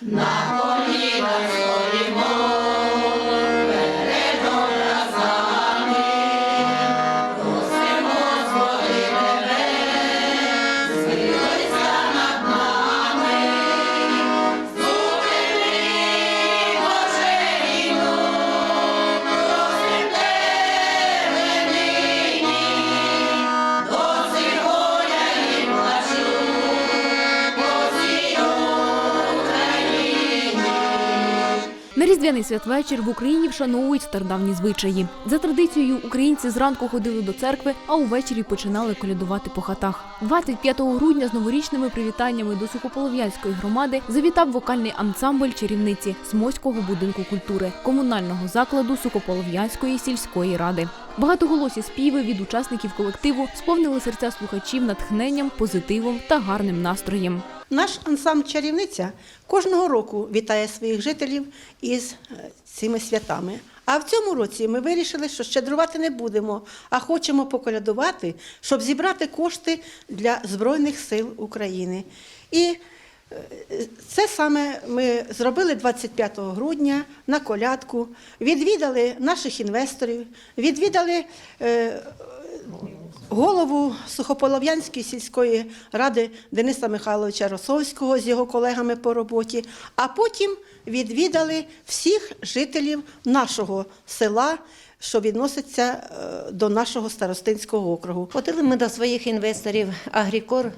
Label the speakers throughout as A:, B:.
A: На різдвяний святвечір в Україні вшановують стародавні звичаї. За традицією, українці зранку ходили до церкви, а увечері починали колядувати по хатах. 25 грудня з новорічними привітаннями до Сухополов'янської громади завітав вокальний ансамбль чарівниці Смоського будинку культури комунального закладу Сухополов'янської сільської ради. Багатоголосі співи від учасників колективу сповнили серця слухачів натхненням, позитивом та гарним настроєм.
B: Наш ансамбль чарівниця кожного року вітає своїх жителів із е, цими святами. А в цьому році ми вирішили, що щедрувати не будемо, а хочемо поколядувати, щоб зібрати кошти для Збройних сил України. І е, це саме ми зробили 25 грудня на колядку, відвідали наших інвесторів, відвідали е, голову Сухополов'янської сільської ради Дениса Михайловича Росовського з його колегами по роботі, а потім відвідали всіх жителів нашого села, що відноситься е, до нашого старостинського округу.
C: Ходили ми до своїх інвесторів Агрікор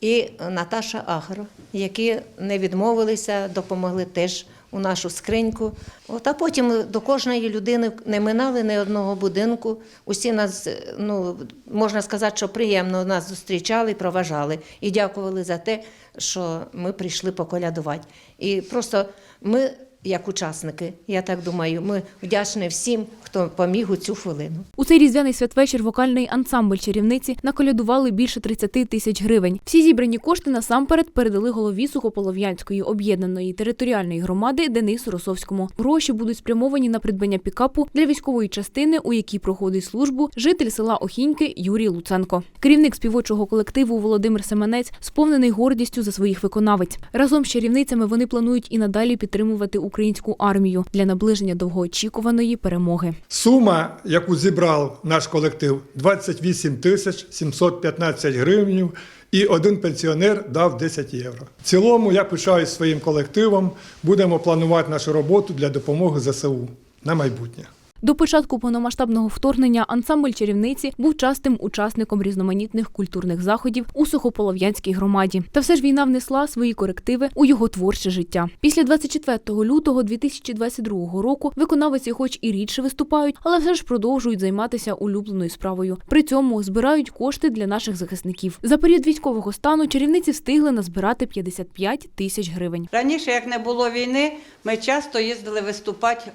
C: і Наташа Агро, які не відмовилися, допомогли теж у нашу скриньку. От, а потім до кожної людини не минали ні одного будинку. Усі нас, ну можна сказати, що приємно нас зустрічали, проважали і дякували за те, що ми прийшли поколядувати. І просто ми, як учасники, я так думаю, ми вдячні всім, хто поміг у цю хвилину.
A: У цей різдвяний святвечір вокальний ансамбль чарівниці наколядували більше 30 тисяч гривень. Всі зібрані кошти насамперед передали голові Сухополов'янської об'єднаної територіальної громади Денису Росовському. Гроші будуть спрямовані на придбання пікапу для військової частини, у якій проходить службу житель села Охіньки Юрій Луценко. Керівник співочого колективу Володимир Семенець сповнений гордістю за своїх виконавець. Разом з чарівницями вони планують і надалі підтримувати українську армію для наближення довгоочікуваної перемоги.
D: Сума, яку зібрав наш колектив, 28 тисяч 715 гривень, і один пенсіонер дав 10 євро. В цілому я пишаюсь своїм колективом. Будемо планувати нашу роботу для допомоги ЗСУ на майбутнє.
A: До початку повномасштабного вторгнення ансамбль чарівниці був частим учасником різноманітних культурних заходів у Сухополов'янській громаді. Та все ж війна внесла свої корективи у його творче життя. Після 24 лютого 2022 року виконавиці, хоч і рідше виступають, але все ж продовжують займатися улюбленою справою. При цьому збирають кошти для наших захисників. За період військового стану чарівниці встигли назбирати 55 тисяч гривень.
E: Раніше, як не було війни, ми часто їздили виступати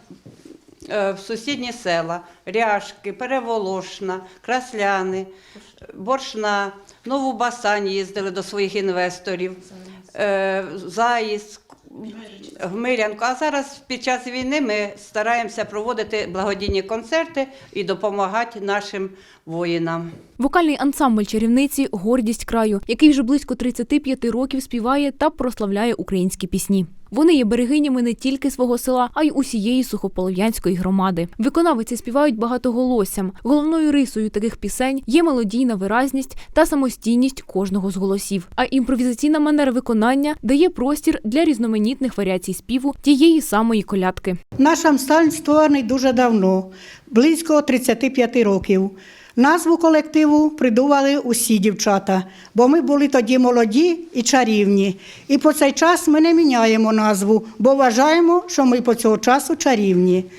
E: в сусідні села: Ряшки, Переволошна, Красляни, Боршна, Нову Басань їздили до своїх інвесторів, е, Заїзд, Гмирянку. А зараз під час війни ми стараємося проводити благодійні концерти і допомагати нашим воїнам.
A: Вокальний ансамбль чарівниці гордість краю, який вже близько 35 років співає та прославляє українські пісні. Вони є берегинями не тільки свого села, а й усієї сухополов'янської громади. Виконавиці співають багатоголоссям. Головною рисою таких пісень є мелодійна виразність та самостійність кожного з голосів. А імпровізаційна манера виконання дає простір для різноманітних варіацій співу тієї самої колядки.
F: Наш ансамбль створений дуже давно, близько 35 років. Назву колективу придумали усі дівчата, бо ми були тоді молоді і чарівні. І по цей час ми не міняємо назву, бо вважаємо, що ми по цього часу чарівні.